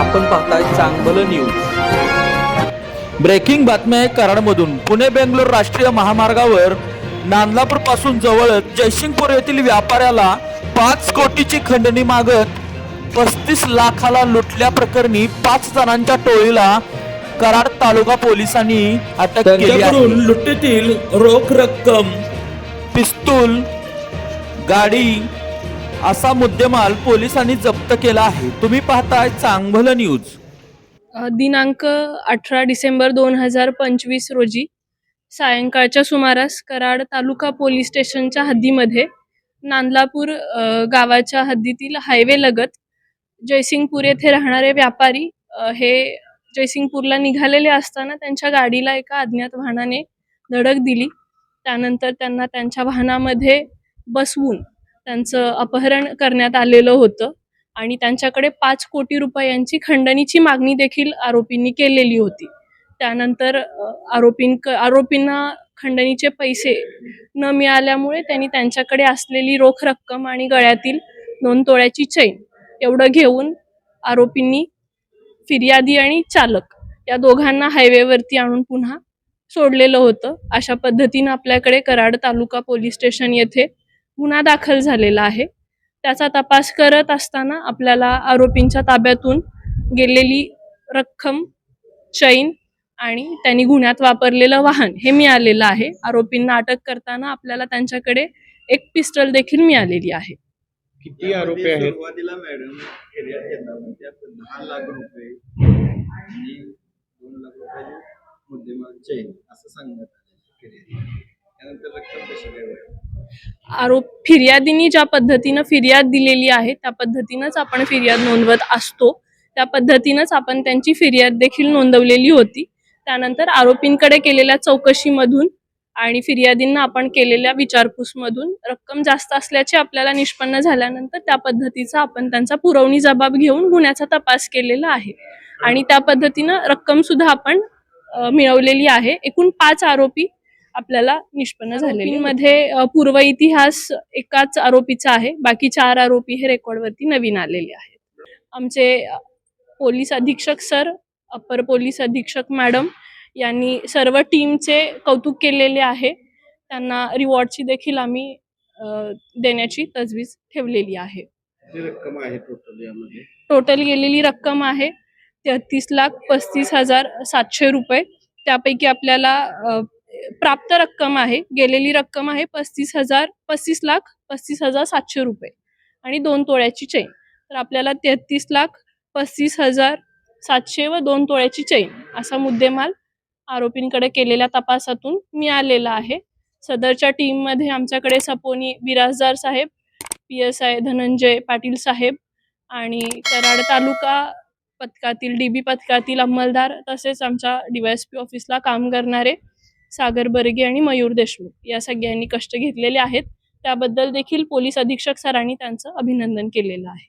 आपण पाहताय चांगलं न्यूज ब्रेकिंग बातमी आहे कराडमधून. पुणे बेंगलोर राष्ट्रीय महामार्गावर नांदलापूरपासून जवळच जयसिंगपूर येथील व्यापाऱ्याला पाच कोटीची खंडणी मागत पस्तीस लाखाला लुटल्या प्रकरणी पाच जणांच्या टोळीला कराड तालुका पोलिसांनी अटक केली आहे. लुटीतील रोख रक्कम. पिस्तूल गाडी असा मुद्देमाल पोलिसांनी जप्त केला आहे. तुम्ही पाहताय चांगलं न्यूज. दिनांक अठरा डिसेंबर दोन हजार पंचवीस रोजी सायंकाळच्या सुमारास कराड तालुका पोलीस स्टेशनच्या हद्दीमध्ये नांदलापूर गावाच्या हद्दीतील हायवे लगत जयसिंगपूर येथे राहणारे व्यापारी हे जयसिंगपूरला निघालेले असताना त्यांच्या गाडीला एका अज्ञात वाहनाने धडक दिली. त्यानंतर त्यांना त्यांच्या वाहनामध्ये बसवून त्यांचं अपहरण करण्यात आलेलं होतं. आणि त्यांच्याकडे पाच कोटी रुपयांची खंडणीची मागणी देखील आरोपींनी केलेली होती. त्यानंतर आरोपीं आरोपींना खंडणीचे पैसे न मिळाल्यामुळे त्यांनी त्यांच्याकडे असलेली रोख रक्कम आणि गळ्यातील दोन तोळ्याची चैन एवढं घेऊन आरोपींनी फिर्यादी आणि चालक या दोघांना हायवेवरती आणून पुन्हा सोडलेलं होतं. अशा पद्धतीनं आपल्याकडे कराड तालुका पोलीस स्टेशन येथे गुन्हा दाखल झालेला आहे. त्याचा तपास करत असताना आपल्याला आरोपींच्या ताब्यातून गेलेली रक्कम चैन आणि त्यांनी गुन्ह्यात वापरलेलं वाहन हे मिळालेलं आहे. आरोपींना अटक करताना आपल्याला त्यांच्याकडे एक पिस्टल देखील मिळालेली आहे. किती आरोपी आहेत? सुरुवातीला मॅडम फिर्याद घेतात म्हणजे आपण दहा लाख रुपये आणि दोन लाख रुपये मुद्देमाल चैन असं सांगण्यात आलं. फिर्याद त्यानंतर रक्कम कशी काय वळली? आरोप फिर्यादींनी ज्या पद्धतीनं फिर्याद दिलेली आहे त्या पद्धतीनंच आपण फिर्याद नोंदवत असतो. त्या पद्धतीनंच आपण त्यांची फिर्याद देखील नोंदवलेली होती. त्यानंतर आरोपींकडे केलेल्या चौकशीमधून आणि फिर्यादींना आपण केलेल्या विचारपूसमधून रक्कम जास्त असल्याचे आपल्याला निष्पन्न झाल्यानंतर त्या पद्धतीचा आपण त्यांचा पुरवणी जबाब घेऊन गुन्ह्याचा तपास केलेला आहे. आणि त्या पद्धतीनं रक्कम सुद्धा आपण मिळवलेली आहे. एकूण पाच आरोपी आपल्याला निष्पन्न झालेले. मध्ये पूर्व इतिहास एकाच आरोपीचा आहे. बाकी चार आरोपी हे रेकॉर्डवरती नवीन आलेले आहेत. आमचे पोलीस अधीक्षक सर अप्पर पोलीस अधीक्षक मॅडम यांनी सर्व टीमचे कौतुक केलेले आहे. त्यांना रिवॉर्डची देखील आम्ही देण्याची तजवीज ठेवलेली आहे. किती रक्कम आहे टोटल गेलेली रक्कम आहे तेहतीस लाख पस्तीस हजार सातशे रुपये. त्यापैकी आपल्याला प्राप्त रक्कम आहे गेलेली रक्कम आहे पस्तीस हजार पस्तीस लाख पस्तीस हजार सातशे रुपये आणि दोन तोळ्याची चैन. तर आपल्याला तेहतीस लाख पस्तीस हजार सातशे व दोन तोळ्याची चैन असा मुद्देमाल आरोपींकडे केलेल्या तपासातून मिळालेला आहे. सदरच्या टीममध्ये आमच्याकडे सपोनी बिराजदार साहेब P S I Dhananjay Patil साहेब आणि कराड तालुका पथकातील डी बी पथकातील अंमलदार तसेच आमच्या पी ऑफिसला काम करणारे सागर बर्गे आणि मयूर देशमुख या सगळ्यांनी कष्ट घेतलेले आहेत. त्याबद्दल देखील पोलीस अधीक्षक सरांनी त्यांचं अभिनंदन केलेलं आहे.